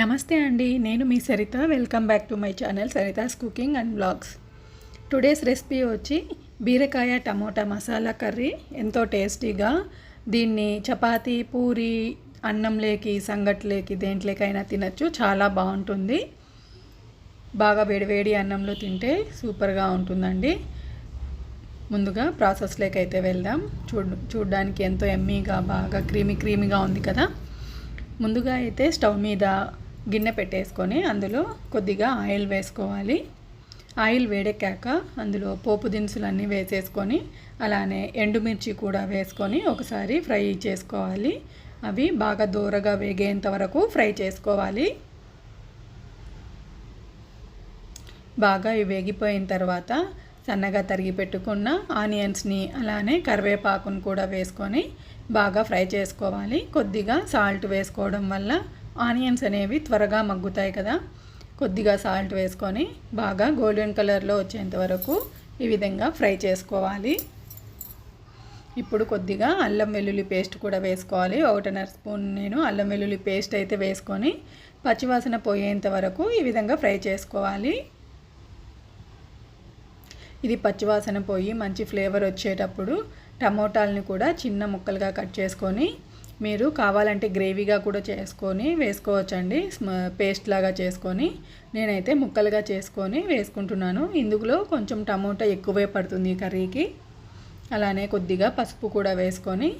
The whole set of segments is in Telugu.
నమస్తే అండి నేను మీ Saritha. Welcome back to my channel Saritha's cooking and blogs today's recipe వచ్చి బీరకాయ టమోటా మసాలా కర్రీ. ఎంతో టేస్టీగా దీన్ని చపాతీ పూరి అన్నంలేకి సంగట్లేకి దేంట్లోకైనా తినచ్చు. చాలా బాగుంటుంది. బాగా వేడివేడి అన్నంలో తింటే సూపర్గా ఉంటుందండి. ముందుగా ప్రాసెస్లోకి అయితే వెళ్దాం. చూడ్ చూడ్డానికి ఎంతో ఎమ్మీగా బాగా క్రీమీ క్రీమీగా ఉంది కదా. ముందుగా అయితే స్టవ్ మీద గిన్నె పెట్టేసుకొని అందులో కొద్దిగా ఆయిల్ వేసుకోవాలి. ఆయిల్ వేడెక్కాక అందులో పోపు దినుసులన్నీ వేసేసుకొని అలానే ఎండుమిర్చి కూడా వేసుకొని ఒకసారి ఫ్రై చేసుకోవాలి. అవి బాగా దూరగా వేగేంత వరకు ఫ్రై చేసుకోవాలి. బాగా ఇవి వేగిపోయిన తర్వాత సన్నగా తరిగి పెట్టుకున్న ఆనియన్స్ని అలానే కరివేపాకును కూడా వేసుకొని బాగా ఫ్రై చేసుకోవాలి. కొద్దిగా సాల్ట్ వేసుకోవడం వల్ల ఆనియన్స్ అనేవి త్వరగా మగ్గుతాయి కదా. కొద్దిగా సాల్ట్ వేసుకొని బాగా గోల్డెన్ కలర్లో వచ్చేంత వరకు ఈ విధంగా ఫ్రై చేసుకోవాలి. ఇప్పుడు కొద్దిగా అల్లం వెల్లుల్లి పేస్ట్ కూడా వేసుకోవాలి. ఒకటిన్నర స్పూన్ నేను అల్లం వెల్లుల్లి పేస్ట్ అయితే వేసుకొని పచ్చివాసన పోయేంత వరకు ఈ విధంగా ఫ్రై చేసుకోవాలి. ఇది పచ్చివాసన పోయి మంచి ఫ్లేవర్ వచ్చేటప్పుడు టమోటాలని కూడా చిన్న ముక్కలుగా కట్ చేసుకొని మీరు కావాలంటే గ్రేవీగా కూడా చేసుకొని వేసుకోవచ్చండి. పేస్ట్ లాగా చేసుకొని నేనైతే ముక్కలుగా చేసుకొని వేసుకుంటున్నాను. ఇందులో కొంచెం టమోటా ఎక్కువే పడుతుంది కర్రీకి. అలానే కొద్దిగా పసుపు కూడా వేసుకొని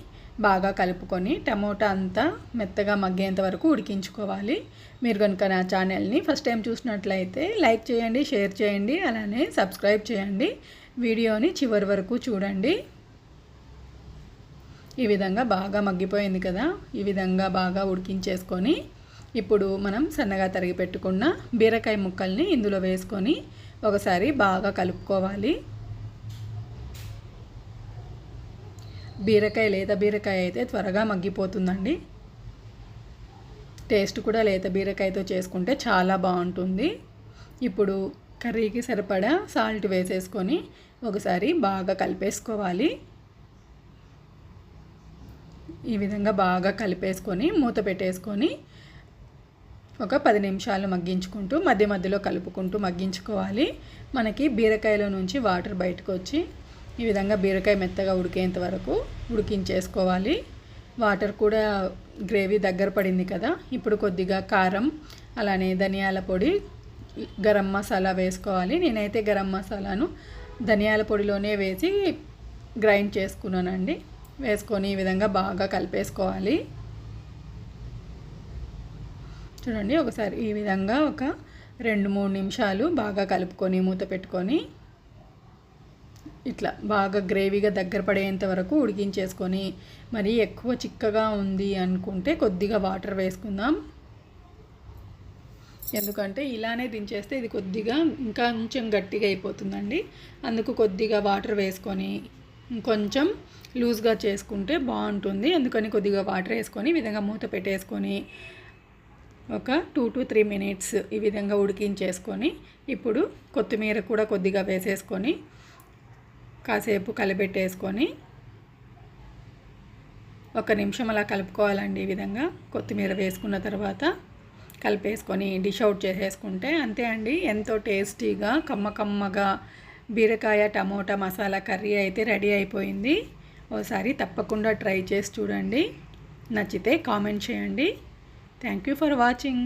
బాగా కలుపుకొని టమోటా అంతా మెత్తగా మగ్గేంత వరకు ఉడికించుకోవాలి. మీరు కనుక నా ఛానల్ని ఫస్ట్ టైం చూసినట్లయితే లైక్ చేయండి షేర్ చేయండి అలానే సబ్స్క్రైబ్ చేయండి. వీడియోని చివరి వరకు చూడండి. ఈ విధంగా బాగా మగ్గిపోయింది కదా ఈ విధంగా బాగా ఉడికించేసుకొని ఇప్పుడు మనం సన్నగా తరిగి పెట్టుకున్న బీరకాయ ముక్కల్ని ఇందులో వేసుకొని ఒకసారి బాగా కలుపుకోవాలి. బీరకాయ లేత బీరకాయ అయితే త్వరగా మగ్గిపోతుందండి. టేస్ట్ కూడా లేత బీరకాయతో చేసుకుంటే చాలా బాగుంటుంది. ఇప్పుడు కర్రీకి సరిపడా సాల్ట్ వేసేసుకొని ఒకసారి బాగా కలిపేసుకోవాలి. ఈ విధంగా బాగా కలిపేసుకొని మూత పెట్టేసుకొని ఒక పది నిమిషాలు మగ్గించుకుంటూ మధ్య మధ్యలో కలుపుకుంటూ మగ్గించుకోవాలి. మనకి బీరకాయలో నుంచి వాటర్ బయటకు వచ్చి ఈ విధంగా బీరకాయ మెత్తగా ఉడికేంత వరకు ఉడికించేసుకోవాలి. వాటర్ కూడా గ్రేవీ దగ్గర పడింది కదా ఇప్పుడు కొద్దిగా కారం అలానే ధనియాల పొడి గరం మసాలా వేసుకోవాలి. నేనైతే గరం మసాలాను ధనియాల పొడిలోనే వేసి గ్రైండ్ చేసుకున్నానండి. వేసుకొని ఈ విధంగా బాగా కలిపేసుకోవాలి. చూడండి ఒకసారి ఈ విధంగా ఒక రెండు మూడు నిమిషాలు బాగా కలుపుకొని మూత పెట్టుకొని ఇట్లా బాగా గ్రేవీగా దగ్గర పడేంత వరకు ఉడికించేసుకొని మరి ఎక్కువ చిక్కగా ఉంది అనుకుంటే కొద్దిగా వాటర్ వేసుకుందాం. ఎందుకంటే ఇలానే దించేస్తే ఇది కొద్దిగా ఇంకా కొంచెం గట్టిగా అయిపోతుందండి. అందుకు కొద్దిగా వాటర్ వేసుకొని కొంచెం లూజ్గా చేసుకుంటే బాగుంటుంది. అందుకని కొద్దిగా వాటర్ వేసుకొని ఈ విధంగా మూత పెట్టేసుకొని ఒక టూ టు త్రీ మినిట్స్ ఈ విధంగా ఉడికించేసుకొని ఇప్పుడు కొత్తిమీర కూడా కొద్దిగా వేసేసుకొని కాసేపు కలిపెట్టేసుకొని ఒక నిమిషం అలా కలుపుకోవాలండి ఈ విధంగా. కొత్తిమీర వేసుకున్న తర్వాత కలిపేసుకొని డిష్ అవుట్ చేసేసుకుంటే అంతే అండి. ఎంతో టేస్టీగా కమ్మ కమ్మగా బీరకాయ టమోటా మసాలా కర్రీ అయితే రెడీ అయిపోయింది. ఒకసారి తప్పకుండా ట్రై చేసి చూడండి. నచ్చితే కామెంట్ చేయండి. Thank you for watching